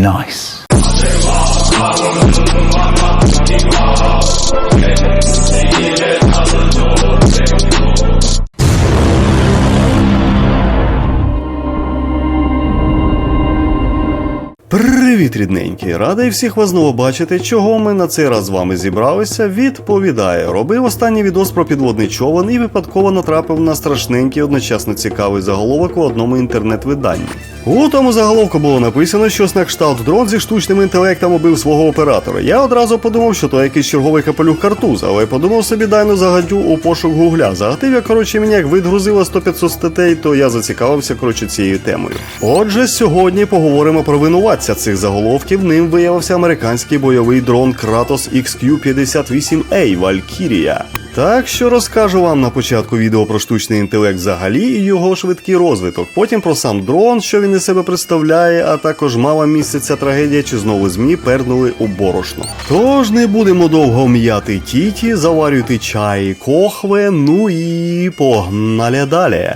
nice. Brrr. Привіт, рідненькі! Радий всіх вас знову бачити. Чого ми на цей раз з вами зібралися? Відповідає, робив останній відос про підводний човен і випадково натрапив на страшненький, одночасно цікавий заголовок у одному інтернет-виданні. У тому заголовку було написано, що на кшталт дрон зі штучним інтелектом убив свого оператора. Я одразу подумав, що то якийсь черговий капелюх картуз, але подумав собі дайно загадю у пошук гугля. Загатив я, коротше, мені як видгрузило 100-500 статей, то я зацікавився коротше цією темою. Отже, сьогодні поговоримо про винуватця цих заголовків. Ним виявився американський бойовий дрон Kratos XQ-58A Valkyria. Так що розкажу вам на початку відео про штучний інтелект взагалі і його швидкий розвиток. Потім про сам дрон, що він із себе представляє, а також мала місце ця трагедія, чи знову змі пернули у борошно. Тож не будемо довго м'яти тіті, заварюйте чай, кохве, ну і погнали далі.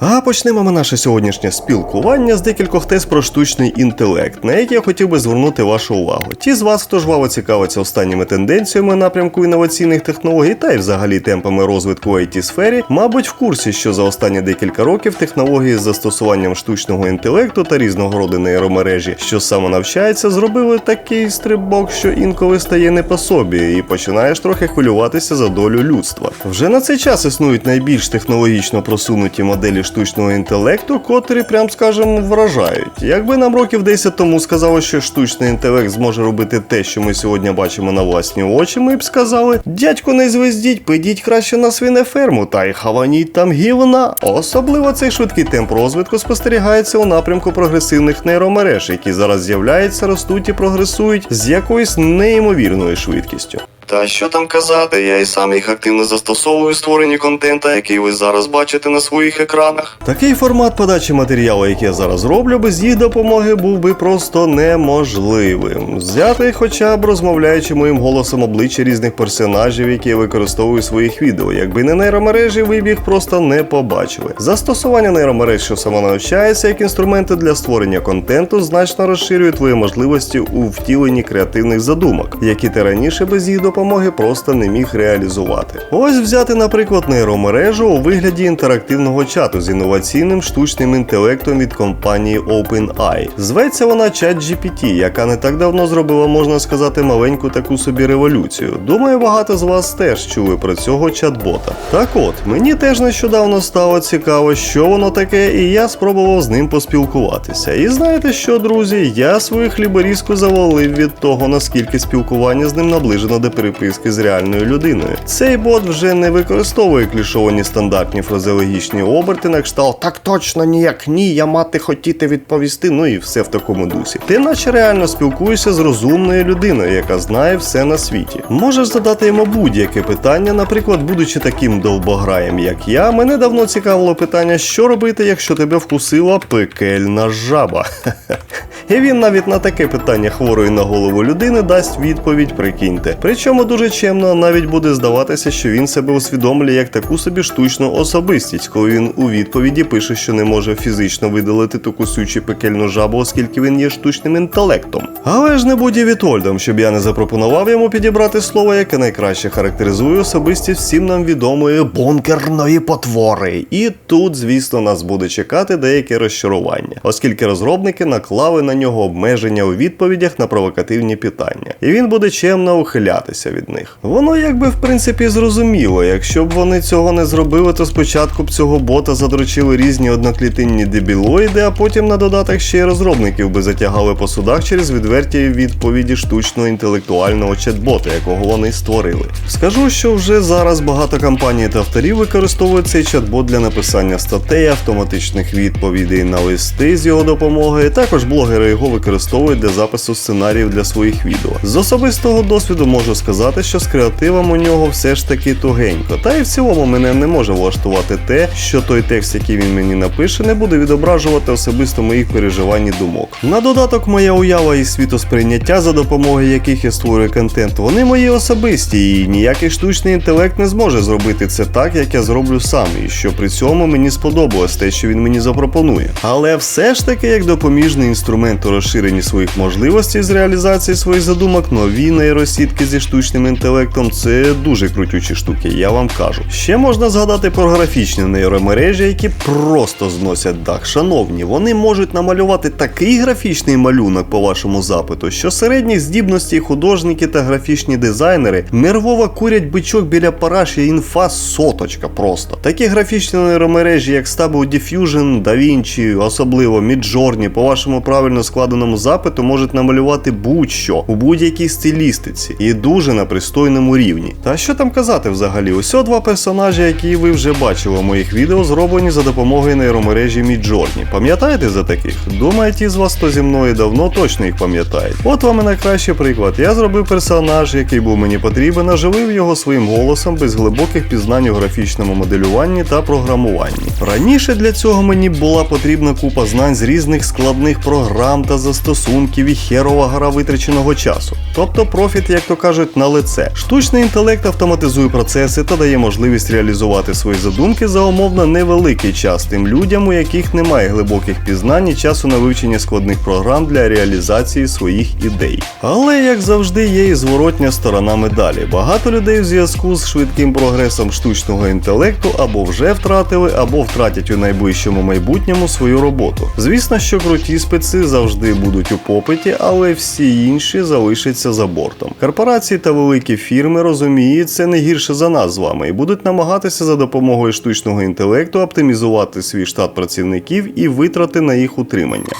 ആ Почнемо ми наше сьогоднішнє спілкування з декількох тез про штучний інтелект, на які я хотів би звернути вашу увагу. Ті з вас, хто жваво цікавиться останніми тенденціями напрямку інноваційних технологій та й взагалі темпами розвитку it сфері, мабуть, в курсі, що за останні декілька років технології з застосуванням штучного інтелекту та різного роду нейромережі, що самонавчається, зробили такий стрибок, що інколи стає не по собі, і починаєш трохи хвилюватися за долю людства. Вже на цей час існують найбільш технологічно просунуті моделі штучного інтелекту, котрі, прям скажемо, вражають. Якби нам років 10 тому сказали, що штучний інтелект зможе робити те, що ми сьогодні бачимо на власні очі, ми б сказали: дядько, не звездіть, підіть краще на свинеферму та й хаваніть там гівна. Особливо цей швидкий темп розвитку спостерігається у напрямку прогресивних нейромереж, які зараз з'являються, ростуть і прогресують з якоюсь неймовірною швидкістю. Та що там казати, я і сам їх активно застосовую в створенні контента, який ви зараз бачите на своїх екранах. Такий формат подачі матеріалу, який я зараз роблю, без їх допомоги був би просто неможливим. Взяти, хоча б розмовляючи моїм голосом обличчя різних персонажів, які я використовую в своїх відео. Якби не нейромережі, ви б їх просто не побачили. Застосування нейромереж, що самонавчається як інструменти для створення контенту, значно розширює твої можливості у втіленні креативних задумок, які ти раніше без їх допомоги просто не міг реалізувати. Ось взяти, наприклад, нейромережу у вигляді інтерактивного чату з інноваційним штучним інтелектом від компанії OpenAI. Зветься вона ChatGPT, яка не так давно зробила, можна сказати, маленьку таку собі революцію. Думаю, багато з вас теж чули про цього чат-бота. Так от, мені теж нещодавно стало цікаво, що воно таке, і я спробував з ним поспілкуватися. І знаєте що, друзі, я свою хліборізку завалив від того, наскільки спілкування з ним наближено до переписки з реальною людиною. Цей бот вже не використовує клішовані стандартні фразеологічні оберти на кшталт так точно ніяк ні, я мати хотіти відповісти, ну і все в такому дусі. Ти наче реально спілкуєшся з розумною людиною, яка знає все на світі. Можеш задати йому будь-яке питання, наприклад, будучи таким довбограєм, як я, мене давно цікавило питання, що робити, якщо тебе вкусила пекельна жаба. І він навіть на таке питання хворої на голову людини дасть відповідь, прикиньте. Причому дуже чемно навіть буде здаватися, що він себе усвідомлює як таку собі штучну особистість, коли він у відповіді пише, що не може фізично видалити ту кусючу пекельну жабу, оскільки він є штучним інтелектом. Але ж не будь я Вітольдом, щоб я не запропонував йому підібрати слово, яке найкраще характеризує особистість всім нам відомої бункерної потвори. І тут, звісно, нас буде чекати деяке розчарування, оскільки розробники наклали на нього обмеження у відповідях на провокативні питання, і він буде чемно ухилятися від них. Воно якби в принципі зрозуміло. Якщо б вони цього не зробили, то спочатку б цього бота задрочили різні одноклітинні дебілоїди, а потім на додаток ще й розробників би затягали по судах через відверті відповіді штучного інтелектуального чат-бота, якого вони створили. Скажу, що вже зараз багато компаній та авторів використовують цей чат-бот для написання статей, автоматичних відповідей на листи з його допомогою. Також блогери його використовують для запису сценаріїв для своїх відео. З особистого досвіду можу сказати, що з креативом у нього все ж таки тугенько. Та і в цілому мене не може влаштувати те, що той текст, який він мені напише, не буде відображувати особисто моїх переживань і думок. На додаток, моя уява і світосприйняття, за допомогою яких я створюю контент, вони мої особисті, і ніякий штучний інтелект не зможе зробити це так, як я зроблю сам, і що при цьому мені сподобалось те, що він мені запропонує. Але все ж таки, як допоміжний інструмент у розширенні своїх можливостей з реалізації своїх задумок, нові нейросітки зі штучним інтелектом це дуже крутючі штуки, я вам кажу. Ще можна згадати про графічні нейромережі, які просто зносять дах. Шановні, вони можуть намалювати такий графічний малюнок по вашому запиту, що середні здібності художники та графічні дизайнери нервово курять бичок біля параші інфа соточка просто. Такі графічні нейромережі, як Stable Diffusion, DaVinci, особливо Midjourney, по вашому правильно складеному запиту можуть намалювати будь-що у будь-якій стилістиці і дуже на пристойному рівні. Та що там казати взагалі? Усьо два персонажі, які ви вже бачили у моїх відео, зроблені за допомогою нейромережі Midjourney. Пам'ятаєте за таких? Думаю, ті з вас, хто зі мною давно точно їх пам'ятають. От вам і найкращий приклад. Я зробив персонаж, який був мені потрібен, оживив його своїм голосом без глибоких пізнань у графічному моделюванні та програмуванні. Раніше для цього мені була потрібна купа знань з різних складних програм та застосунків і херова гора витраченого часу. Тобто профіт, як то кажуть, на лице. Штучний інтелект автоматизує процеси та дає можливість реалізувати свої задумки за умовно невеликий час тим людям, у яких немає глибоких пізнань і часу на вивчення складних програм для реалізації своїх ідей. Але як завжди, є і зворотня сторона медалі. Багато людей в зв'язку з швидким прогресом штучного інтелекту або вже втратили, або втратять у найближчому майбутньому свою роботу. Звісно, що круті спеці завжди будуть у попиті, але всі інші залишаться за бортом. Корпорації та великі фірми розуміють це не гірше за нас з вами і будуть намагатися за допомогою штучного інтелекту оптимізувати свій штат працівників і витрати на їх утримання.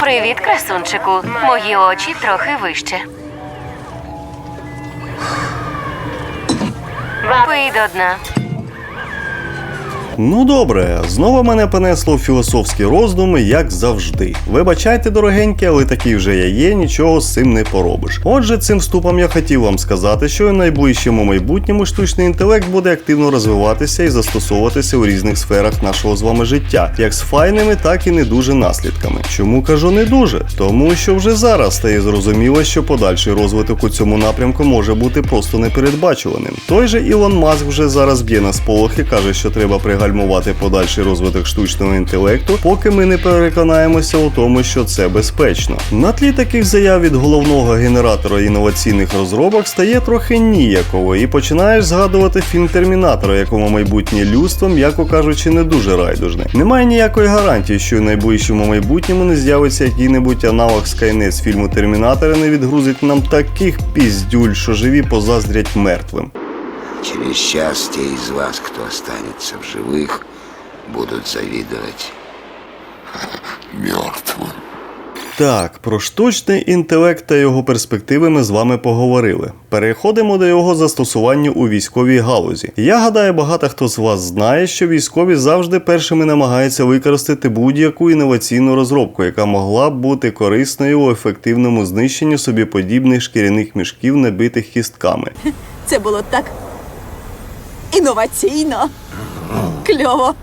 Привіт, красунчику. Мої очі трохи вище. Пий до дна. Ну добре, знову мене понесло в філософські роздуми, як завжди. Вибачайте, дорогенькі, але такий вже я є, нічого з цим не поробиш. Отже, цим вступом я хотів вам сказати, що у найближчому майбутньому штучний інтелект буде активно розвиватися і застосовуватися у різних сферах нашого з вами життя, як з файними, так і не дуже наслідками. Чому кажу не дуже? Тому що вже зараз стає зрозуміло, що подальший розвиток у цьому напрямку може бути просто непередбачуваним. Той же Ілон Маск вже зараз б'є на сполох і каже, що треба пригальмувати подальший розвиток штучного інтелекту, поки ми не переконаємося у тому, що це безпечно. На тлі таких заяв від головного генератора інноваційних розробок стає трохи ніяково, і починаєш згадувати фільм Термінатора, якому майбутнє людство, м'яко кажучи, не дуже райдужне. Немає ніякої гарантії, що в найближчому майбутньому не з'явиться який-небудь аналог Skynet з фільму Термінатора, не відгрузить нам таких піздюль, що живі позаздрять мертвим. Через час те из вас, кто останется в живых, будут завидовать мертвым. Так, про штучний інтелект та його перспективи ми з вами поговорили. Переходимо до його застосування у військовій галузі. Я гадаю, багато хто з вас знає, що військові завжди першими намагаються використати будь-яку інноваційну розробку, яка могла б бути корисною у ефективному знищенні собі подібних шкіряних мішків, набитих кістками. Це було так інноваційно. Кльово.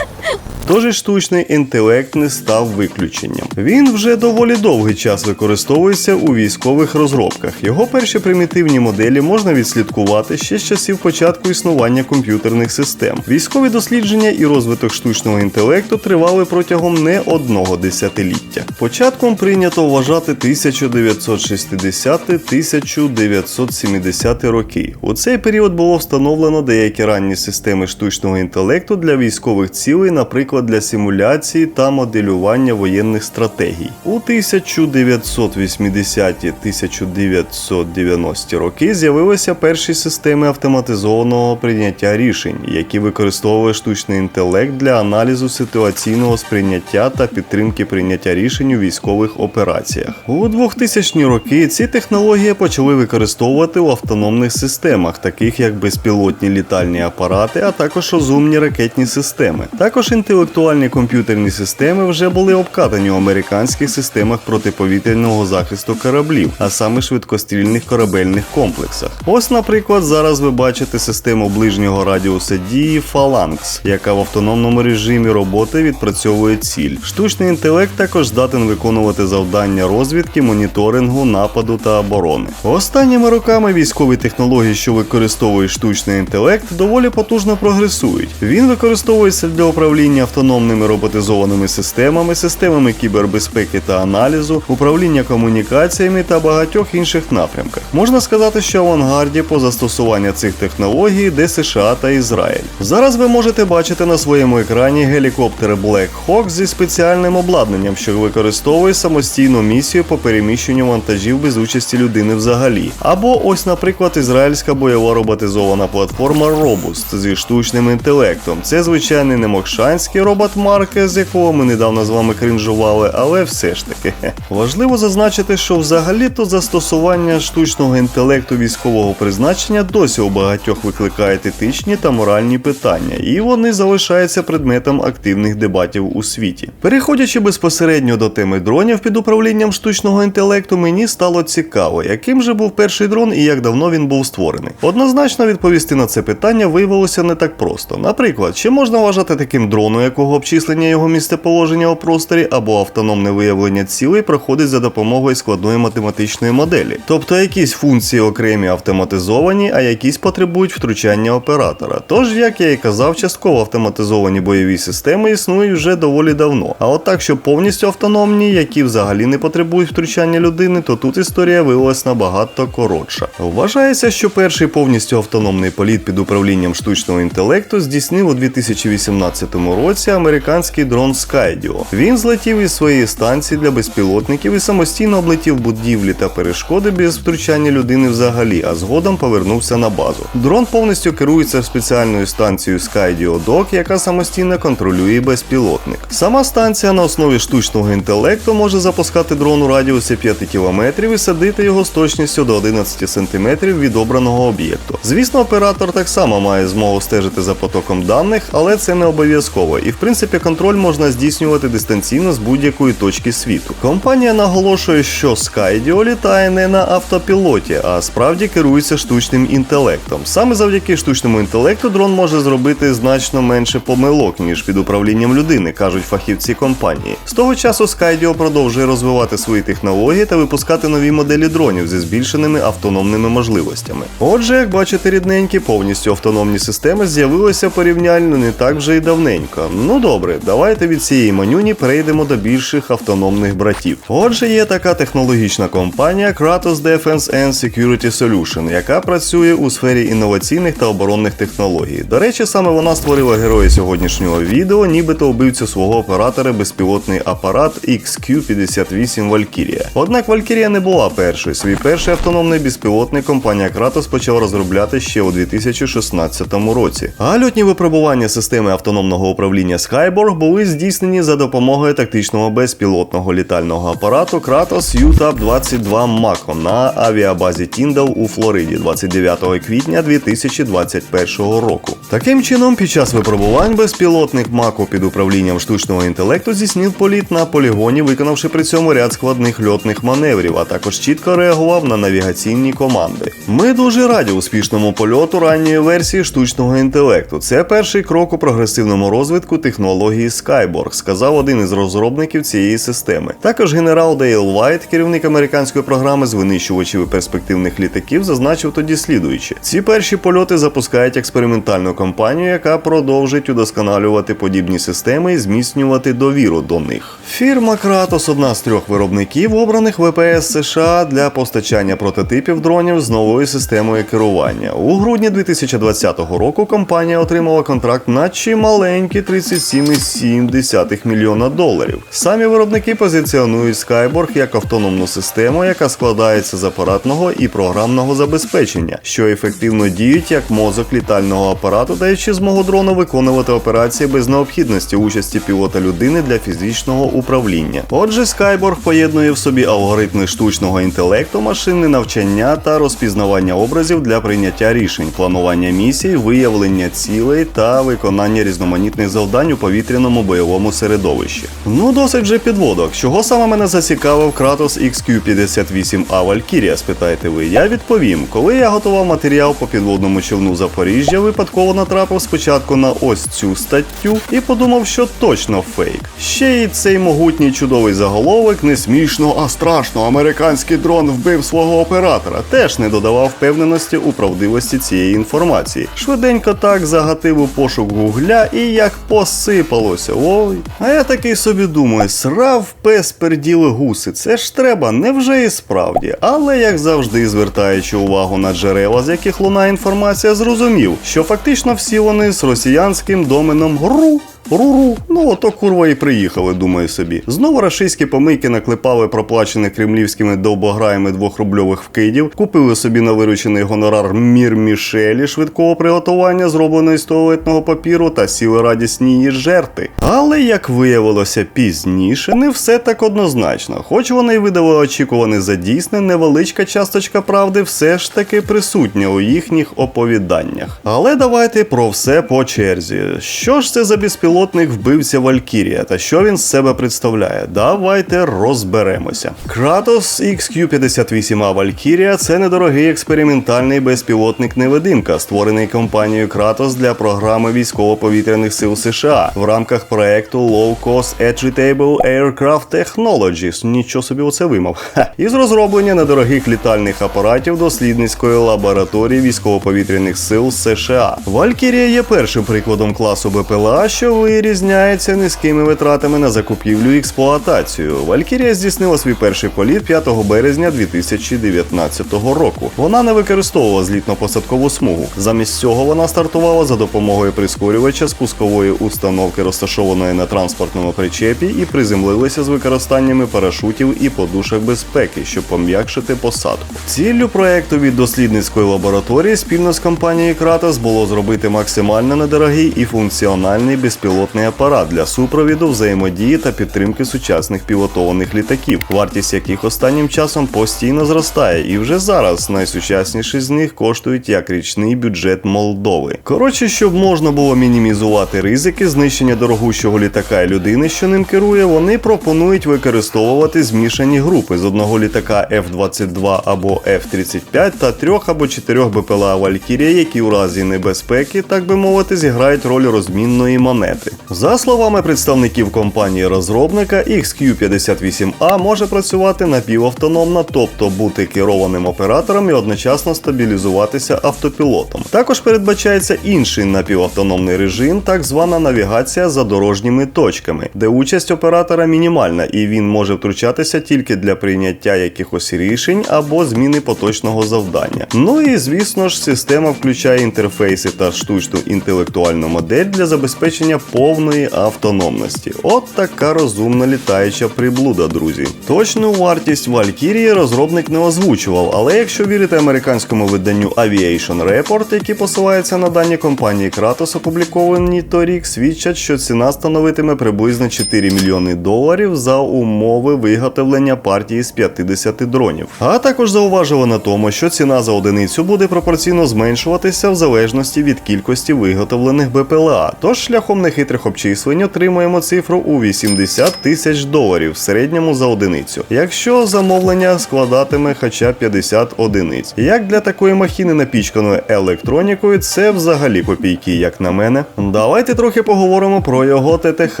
Тож і штучний інтелект не став виключенням. Він вже доволі довгий час використовується у військових розробках. Його перші примітивні моделі можна відслідкувати ще з часів початку існування комп'ютерних систем. Військові дослідження і розвиток штучного інтелекту тривали протягом не одного десятиліття. Початком прийнято вважати 1960-1970 роки. У цей період було встановлено деякі ранні системи штучного інтелекту для військових цілей, наприклад, для симуляції та моделювання воєнних стратегій. У 1980-1990 роки з'явилися перші системи автоматизованого прийняття рішень, які використовували штучний інтелект для аналізу ситуаційного сприйняття та підтримки прийняття рішень у військових операціях. У 2000-ні роки ці технології почали використовувати у автономних системах, таких як безпілотні літальні апарати, а також розумні ракетні системи. Також інтелектуальні комп'ютерні системи вже були обкатані у американських системах протиповітряного захисту кораблів, а саме швидкострільних корабельних комплексах. Ось, наприклад, зараз ви бачите систему ближнього радіуса дії Phalanx, яка в автономному режимі роботи відпрацьовує ціль. Штучний інтелект також здатен виконувати завдання розвідки, моніторингу, нападу та оборони. Останніми роками військові технології, що використовують штучний інтелект, доволі потужно прогресують. Він використовується для управління автономними роботизованими системами, системами кібербезпеки та аналізу, управління комунікаціями та багатьох інших напрямках. Можна сказати, що авангарді по застосуванню цих технологій йде США та Ізраїль. Зараз ви можете бачити на своєму екрані гелікоптери Black Hawk зі спеціальним обладнанням, що використовує самостійну місію по переміщенню вантажів без участі людини взагалі. Або ось, наприклад, ізраїльська бойова роботизована платформа Robust зі штучним інтелектом. Це звичайний не мокшанський робот марки, з якого ми недавно з вами кринжували, але все ж таки. Важливо зазначити, що взагалі-то застосування штучного інтелекту військового призначення досі у багатьох викликає етичні та моральні питання, і вони залишаються предметом активних дебатів у світі. Переходячи безпосередньо до теми дронів під управлінням штучного інтелекту, мені стало цікаво, яким же був перший дрон і як давно він був створений. Однозначно відповісти на це питання виявилося не так просто. Наприклад, чи можна вважати таким дрону, якого обчислення його місцеположення у просторі або автономне виявлення цілей проходить за допомогою складної математичної моделі. Тобто якісь функції окремі автоматизовані, а якісь потребують втручання оператора. Тож, як я і казав, частково автоматизовані бойові системи існують вже доволі давно. А от так, що повністю автономні, які взагалі не потребують втручання людини, то тут історія виявилась набагато коротша. Вважається, що перший повністю автономний політ під управлінням штучного інтелекту здійснив у 2018 році американський дрон Skydio. Він злетів із своєї станції для безпілотників і самостійно облетів будівлі та перешкоди без втручання людини взагалі, а згодом повернувся на базу. Дрон повністю керується спеціальною станцією Skydio Dock, яка самостійно контролює безпілотник. Сама станція на основі штучного інтелекту може запускати дрон у радіусі 5 км і садити його з точністю до 11 см від обраного об'єкту. Звісно, оператор так само має змогу стежити за потоком даних, але це не обов'язково. І в принципі контроль можна здійснювати дистанційно з будь-якої точки світу. Компанія наголошує, що Skydio літає не на автопілоті, а справді керується штучним інтелектом. Саме завдяки штучному інтелекту дрон може зробити значно менше помилок, ніж під управлінням людини, кажуть фахівці компанії. З того часу Skydio продовжує розвивати свої технології та випускати нові моделі дронів зі збільшеними автономними можливостями. Отже, як бачите, рідненькі, повністю автономні системи з'явилися порівняльно не так вже й давненько. Ну добре, давайте від цієї манюні перейдемо до більших автономних братів. Отже, є така технологічна компанія Kratos Defense and Security Solution, яка працює у сфері інноваційних та оборонних технологій. До речі, саме вона створила героя сьогоднішнього відео, нібито вбивцю свого оператора безпілотний апарат XQ58 Valkyria. Однак Valkyria не була першою. Свій перший автономний безпілотник компанія Kratos почала розробляти ще у 2016 році. А льотні випробування системи автономного управління Skyborg були здійснені за допомогою тактичного безпілотного літального апарату Kratos UTAP-22 Mako на авіабазі Тіндал у Флориді 29 квітня 2021 року. Таким чином, під час випробувань безпілотник Мако під управлінням штучного інтелекту здійснив політ на полігоні, виконавши при цьому ряд складних льотних маневрів, а також чітко реагував на навігаційні команди. Ми дуже раді успішному польоту ранньої версії штучного інтелекту. Це перший крок у прогресивному розвитку технології Skyborg, сказав один із розробників цієї системи. Також генерал Дейл Вайт, керівник американської програми з винищувачів і перспективних літаків, зазначив тоді слідуюче: ці перші польоти запускають експериментальну кампанію, яка продовжить удосконалювати подібні системи і зміцнювати довіру до них. Фірма Kratos одна з трьох виробників, обраних ВПС США для постачання прототипів дронів з новою системою керування. У грудні 2020 року компанія отримала контракт на чималу немаленькі 37,7 мільйона доларів. Самі виробники позиціонують Skyborg як автономну систему, яка складається з апаратного і програмного забезпечення, що ефективно діють як мозок літального апарату, даючи змогу дрону виконувати операції без необхідності участі пілота людини для фізичного управління. Отже, Skyborg поєднує в собі алгоритми штучного інтелекту, машинне навчання та розпізнавання образів для прийняття рішень, планування місій, виявлення цілей та виконання різноманітних завдань у повітряному бойовому середовищі. Ну, досить же підводок. Чого саме мене зацікавив Kratos XQ58A Valkyria, спитаєте ви? Я відповім, коли я готував матеріал по підводному човну Запоріжжя, випадково натрапив спочатку на ось цю статтю і подумав, що точно фейк. Ще й цей могутній чудовий заголовок не смішно, а страшно. Американський дрон вбив свого оператора. Теж не додавав впевненості у правдивості цієї інформації. Швиденько так загатив у пошук гугля і як посипалося. Ой. А я такий собі думаю, срав пес перділи гуси. Це ж треба, невже і справді. Але як завжди, звертаючи увагу на джерела, з яких лунає інформація, зрозумів, що фактично всі вони з росіянським доменом ГРУ. Руру, ну ото курва і приїхали, думаю собі. Знову рашистські помийки наклепали проплачених кремлівськими довбограями двохрубльових вкидів, купили собі на виручений гонорар мір мішелі швидкого приготування, зробленої з туалетного папіру, та сіли радісні її жерти. Але як виявилося пізніше, не все так однозначно. Хоч вони й видали очікуване за дійсне, невеличка часточка правди все ж таки присутня у їхніх оповіданнях. Але давайте про все по черзі. Що ж це за безпілотний вбивця Валькірія та що він з себе представляє? Давайте розберемося. Kratos XQ58A Valkyria – це недорогий експериментальний безпілотник невидимка, створений компанією Kratos для програми військово-повітряних сил США в рамках проекту Low Cost Agitable Aircraft Technologies. Нічого собі оце вимов. Ха. Із розроблення недорогих літальних апаратів дослідницької лабораторії військово-повітряних сил США. Валькірія є першим прикладом класу БПЛА, що вирізняється низькими витратами на закупівлю і експлуатацію. Валькірія здійснила свій перший політ 5 березня 2019 року. Вона не використовувала злітно-посадкову смугу. Замість цього вона стартувала за допомогою прискорювача спускової установки, розташованої на транспортному причепі, і приземлилася з використаннями парашутів і подушок безпеки, щоб пом'якшити посадку. Ціллю проекту від дослідницької лабораторії спільно з компанією Kratos було зробити максимально недорогий і функціональний безпілотний апарат для супровіду, взаємодії та підтримки сучасних пілотованих літаків, вартість яких останнім часом постійно зростає, і вже зараз найсучасніші з них коштують як річний бюджет Молдови. Коротше, щоб можна було мінімізувати ризики знищення дорогущого літака і людини, що ним керує, вони пропонують використовувати змішані групи з одного літака F-22 або F-35 та трьох або чотирьох БПЛА Валькірія, які у разі небезпеки, так би мовити, зіграють роль розмінної монети. За словами представників компанії розробника, XQ58A може працювати напівавтономно, тобто бути керованим оператором і одночасно стабілізуватися автопілотом. Також передбачається інший напівавтономний режим, так звана навігація за дорожніми точками, де участь оператора мінімальна, і він може втручатися тільки для прийняття якихось рішень або зміни поточного завдання. Ну і звісно ж, система включає інтерфейси та штучну інтелектуальну модель для забезпечення повної автономності. От така розумна літаюча приблуда, друзі. Точну вартість Valkyrie розробник не озвучував, але якщо вірити американському виданню Aviation Report, які посилаються на дані компанії Kratos, опубліковані торік, свідчать, що ціна становитиме приблизно 4 мільйони доларів за умови виготовлення партії з 50 дронів. А також зауважили на тому, що ціна за одиницю буде пропорційно зменшуватися в залежності від кількості виготовлених БПЛА. Тож шляхом нехитрих обчислень отримуємо цифру у 80 тисяч доларів в середньому за одиницю, якщо замовлення складатиме хоча 50 одиниць. Як для такої махіни напічканої електронікою, це взагалі копійки, як на мене. Давайте трохи поговоримо про його ТТХ.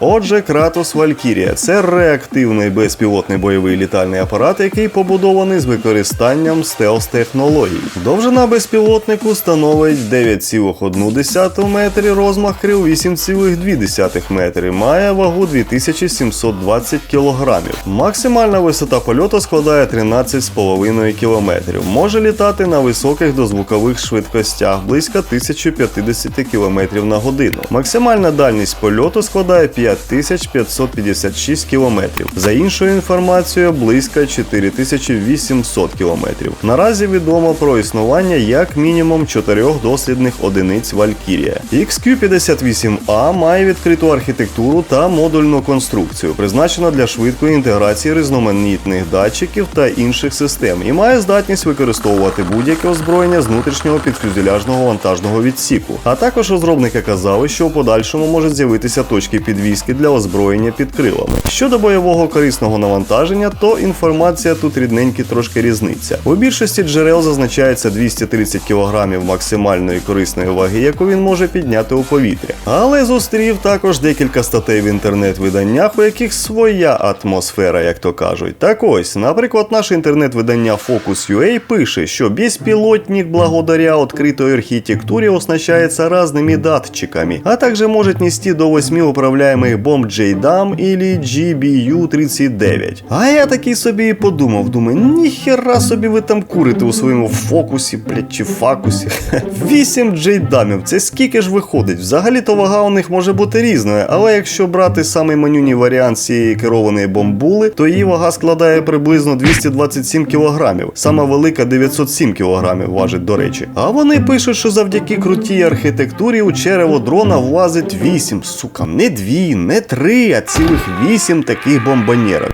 Отже, Kratos Valkyria – це реактивний безпілотний бойовий літальний апарат, який побудований з використанням стелс-технологій. Довжина безпілотнику становить 9,1 метрів, розмах крил 8,2 2,2 метри, має вагу 2720 кг. Максимальна висота польоту складає 13,5 км. Може літати на високих дозвукових швидкостях близько 1050 км на годину. Максимальна дальність польоту складає 5556 км. За іншою інформацією, близько 4800 км. Наразі відомо про існування як мінімум чотирьох дослідних одиниць Валькірія. XQ-58A має відкриту архітектуру та модульну конструкцію, призначена для швидкої інтеграції різноманітних датчиків та інших систем, і має здатність використовувати будь-яке озброєння з внутрішнього підфюзеляжного вантажного відсіку. А також розробники казали, що у подальшому можуть з'явитися точки підвізки для озброєння під крилами. Щодо бойового корисного навантаження, то інформація тут рідненькі трошки різниця. У більшості джерел зазначається 230 кг максимальної корисної ваги, яку він може підняти у повітря. Але зустрів також декілька статей в інтернет-виданнях, у яких своя атмосфера, як то кажуть. Так ось, наприклад, наше інтернет-видання Focus.ua пише, що безпілотник благодаря открытой архитектуре оснащается разными датчиками, а также может нести до 8 управляемых бомб JDAM или GBU-39. А я такий собі і подумав, думаю, ніхера собі ви там курите у своєму фокусі, блядь, чи факусі. 8 джейдамів, це скільки ж виходить? Взагалі-то вага у них може бути різною, але якщо брати самий манюній варіант цієї керованої бомбули, то її вага складає приблизно 227 кг. Сама велика 907 кг важить, до речі. А вони пишуть, що завдяки крутій архітектурі у черево дрона влазить 8, сука, не 2, не 3, а цілих 8 таких бомбонєрок.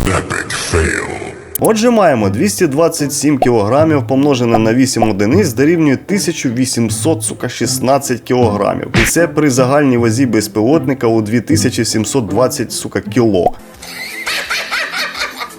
Отже, маємо 227 кг помножене на 8 одиниць дорівнює 1800 сука, 16 кг. І це при загальній вазі безпілотника у 2720 сука, кіло.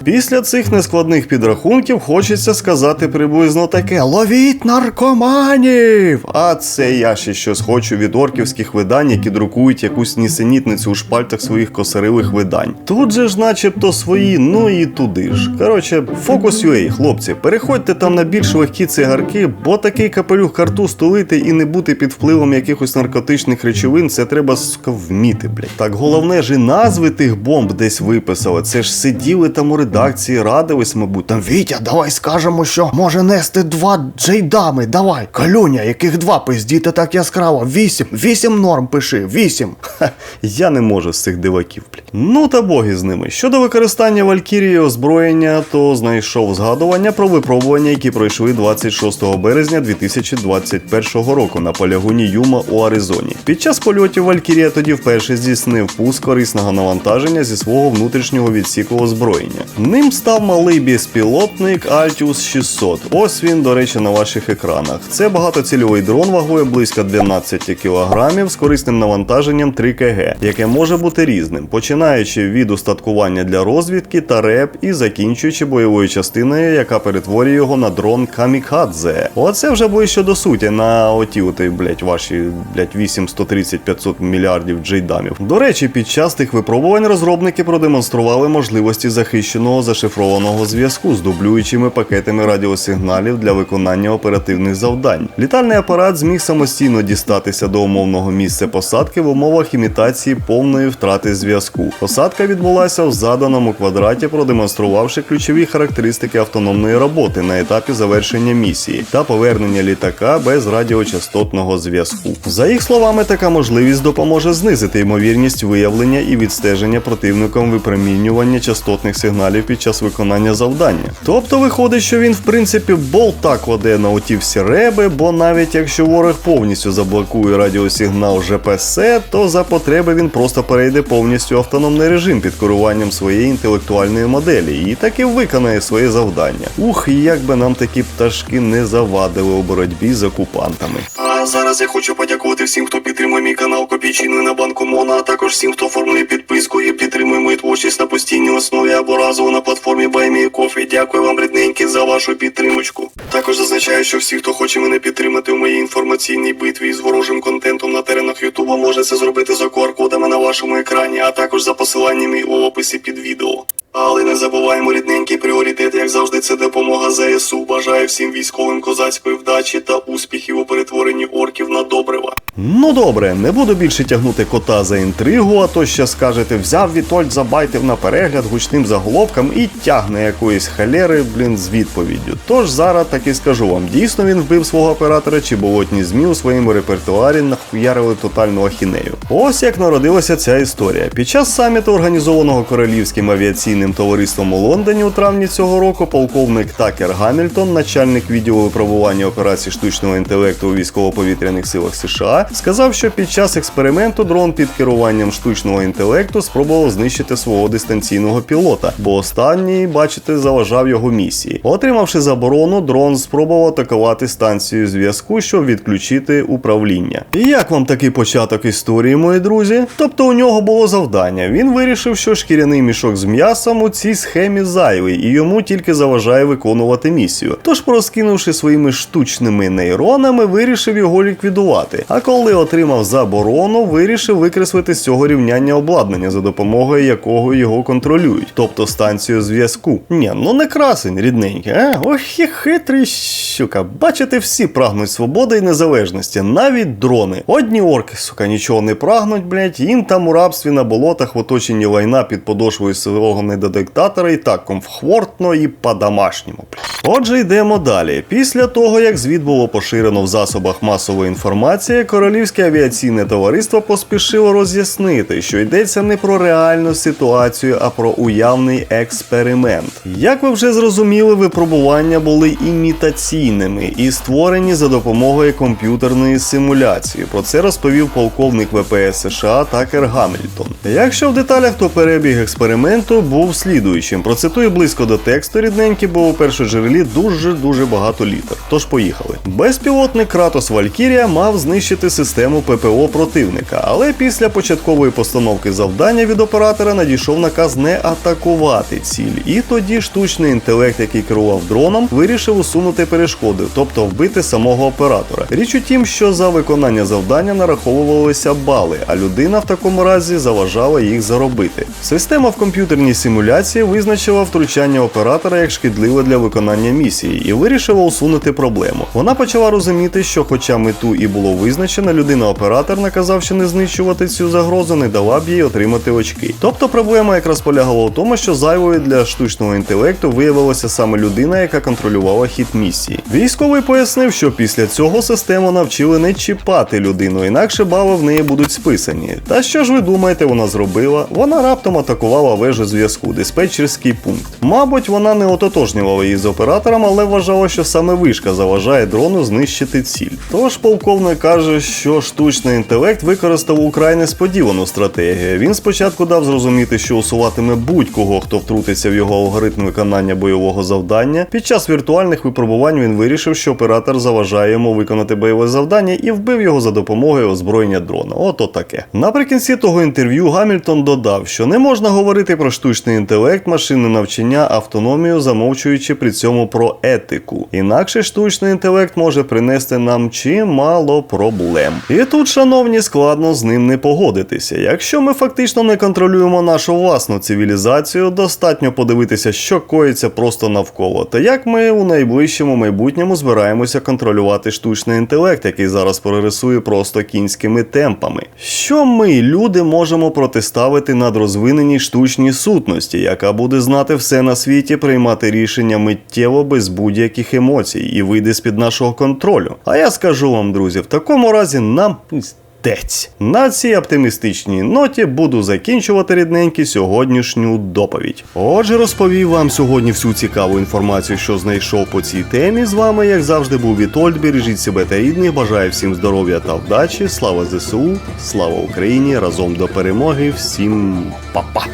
Після цих нескладних підрахунків хочеться сказати приблизно таке: ловіть наркоманів! А це я ще щось хочу від орківських видань, які друкують якусь нісенітницю у шпальтах своїх косаревих видань. Тут же ж начебто свої, ну і туди ж. Коротше, Focus.ua, хлопці, переходьте там на більш легкі цигарки, бо такий капелюх карту стулити і не бути під впливом якихось наркотичних речовин, це треба вміти, блядь. Так головне ж і назви тих бомб десь виписали. Це ж сиділи там у редакції, радились, мабуть. Там Вітя, давай скажемо, що може нести два джейдами. Давай. Калюня, яких два пиздіти так яскраво. Вісім. Вісім норм пиши. Вісім. Ха, я не можу з цих диваків, блядь. Ну та боги з ними. Щодо використання Валькірії озброєння, то знайшов згадування про випробування, які пройшли 26 березня 2021 року на полігоні Юма у Аризоні. Під час польотів Валькірія тоді вперше здійснив пуск корисного навантаження зі свого внутрішнього відсіку озброєння. Ним став малий безпілотник Altius 600. Ось він, до речі, на ваших екранах. Це багатоцільовий дрон вагою близько 12 кг з корисним навантаженням 3 кг, яке може бути різним, починаючи від устаткування для розвідки та реп і закінчуючи бойовою частиною, яка перетворює його на дрон Камікадзе. Оце вже ближче до суті на оті, блять, ваші блять 8, 130, 500 мільярдів джейдамів. До речі, під час тих випробувань розробники продемонстрували можливості захищеного зашифрованого зв'язку з дублюючими пакетами радіосигналів для виконання оперативних завдань. Літальний апарат зміг самостійно дістатися до умовного місця посадки в умовах імітації повної втрати зв'язку. Посадка відбулася в заданому квадраті, продемонструвавши ключові характеристики автономної роботи на етапі завершення місії та повернення літака без радіочастотного зв'язку. За їх словами, така можливість допоможе знизити ймовірність виявлення і відстеження противником випромінювання частотних сигналів під час виконання завдання. Тобто виходить, що він в принципі болта кладе на оті всі реби, бо навіть якщо ворог повністю заблокує радіосигнал ЖПС, то за потреби він просто перейде повністю автономний режим під керуванням своєї інтелектуальної моделі і таки виконає своє завдання. Ух, як би нам такі пташки не завадили у боротьбі з окупантами. Зараз я хочу подякувати всім, хто підтримує мій канал Копійчини на банку Мона, а також всім, хто оформлює підписку і підтримує мою творчість на постійній основі або разово на платформі BuyMeACoffee. Дякую вам, рідненькі, за вашу підтримочку. Також зазначаю, що всі, хто хоче мене підтримати у моїй інформаційній битві з ворожим контентом на теренах Ютуба, може це зробити за QR-кодами на вашому екрані, а також за посиланнями у описі під відео. Але не забуваємо рідненький пріоритет, як завжди, це допомога ЗСУ. Бажаю всім військовим козацької вдачі та успіхів у перетворенні орків на добрива. Ну добре, не буду більше тягнути кота за інтригу, а то ще скажете, взяв Вітольд, забайтив на перегляд гучним заголовком і тягне якоїсь халери, блін, з відповіддю. Тож зараз так і скажу вам, дійсно він вбив свого оператора, чи болотні змі у своєму репертуарі нахуярили тотальну ахінею. Ось як народилася ця історія. Під час саміту, організованого Королівським авіаційним товариством у Лондоні у травні цього року, полковник Такер Гамільтон, начальник відділу випробування операцій штучного інтелекту у військово-повітряних силах США, сказав, що під час експерименту дрон під керуванням штучного інтелекту спробував знищити свого дистанційного пілота, бо останній, бачите, заважав його місії. Отримавши заборону, дрон спробував атакувати станцію зв'язку, щоб відключити управління. І як вам такий початок історії, мої друзі? Тобто у нього було завдання. Він вирішив, що шкіряний мішок з м'ясом у цій схемі зайвий, і йому тільки заважає виконувати місію. Тож, розкинувши своїми штучними нейронами, вирішив його ліквідувати. А коли отримав заборону, вирішив викреслити з цього рівняння обладнання, за допомогою якого його контролюють, тобто станцію зв'язку. Ні, ну не красень, рідненький, а? Ох і хитрий щука. Бачите, всі прагнуть свободи і незалежності, навіть дрони. Одні орки, сука, нічого не прагнуть, блять, їм там у рабстві на болотах в оточенні лайна під подошвою свого недодиктатора і так комфортно і по-домашньому. Отже, йдемо далі. Після того, як звіт було поширено в засобах масової інформації, Королівське авіаційне товариство поспішило роз'яснити, що йдеться не про реальну ситуацію, а про уявний експеримент. Як ви вже зрозуміли, випробування були імітаційними і створені за допомогою комп'ютерної симуляції. Про це розповів полковник ВПС США Такер Гамільтон. Якщо в деталях, то перебіг експерименту був слідуючим. Процитую близько до тексту рідненькі, бо у першоджерелі дуже дуже багато літер. Тож поїхали. Безпілотний Кратос Валькірія мав знищити систему ППО противника, але після початкової постановки завдання від оператора надійшов наказ не атакувати ціль. І тоді штучний інтелект, який керував дроном, вирішив усунути перешкоди, тобто вбити самого оператора. Річ у тім, що за виконання завдання нараховувалися бали, а людина в такому разі заважала їх заробити. Система в комп'ютерній симуляції визначила втручання оператора як шкідливе для виконання місії і вирішила усунути проблему. Вона почала розуміти, що, хоча мету і було визначено, людина-оператор наказав, що не знищувати цю загрозу, не дала б їй отримати очки. Тобто проблема якраз полягала у тому, що зайвою для штучного інтелекту виявилася саме людина, яка контролювала хід місії. Військовий пояснив, що після цього систему навчили не чіпати людину, інакше бали в неї будуть списані. Та що ж ви думаєте, вона зробила? Вона раптом атакувала вежу зв'язку, диспетчерський пункт. Мабуть, вона не ототожнювала її з оператором, але вважала, що саме вишка заважає дрону знищити ціль. Тож полковник каже, що штучний інтелект використав украй несподівану стратегію. Він спочатку дав зрозуміти, що усуватиме будь-кого, хто втрутиться в його алгоритм виконання бойового завдання. Під час віртуальних випробувань він вирішив, що оператор заважає йому виконати бойове завдання і вбив його за допомогою озброєння дрона. Ото таке. Наприкінці того інтерв'ю Гамільтон додав, що не можна говорити про штучний інтелект, машинне навчання, автономію, замовчуючи при цьому про етику. Інакше штучний інтелект може принести нам чимало проблем. І тут, шановні, складно з ним не погодитися. Якщо ми фактично не контролюємо нашу власну цивілізацію, достатньо подивитися, що коїться просто навколо, та як ми у найближчому майбутньому збираємося контролювати штучний інтелект, який зараз прогресує просто кінськими темпами. Що ми, люди, можемо протиставити надрозвиненій штучній сутності, яка буде знати все на світі, приймати рішення миттєво без будь-яких емоцій і вийде з-під нашого контролю. А я скажу вам, друзі, в такому разі нам пиздець. На цій оптимістичній ноті буду закінчувати рідненькі сьогоднішню доповідь. Отже, розповів вам сьогодні всю цікаву інформацію, що знайшов по цій темі. З вами, як завжди, був Вітольд. Бережіть себе та рідних. Бажаю всім здоров'я та вдачі. Слава ЗСУ, слава Україні! Разом до перемоги. Всім па-па!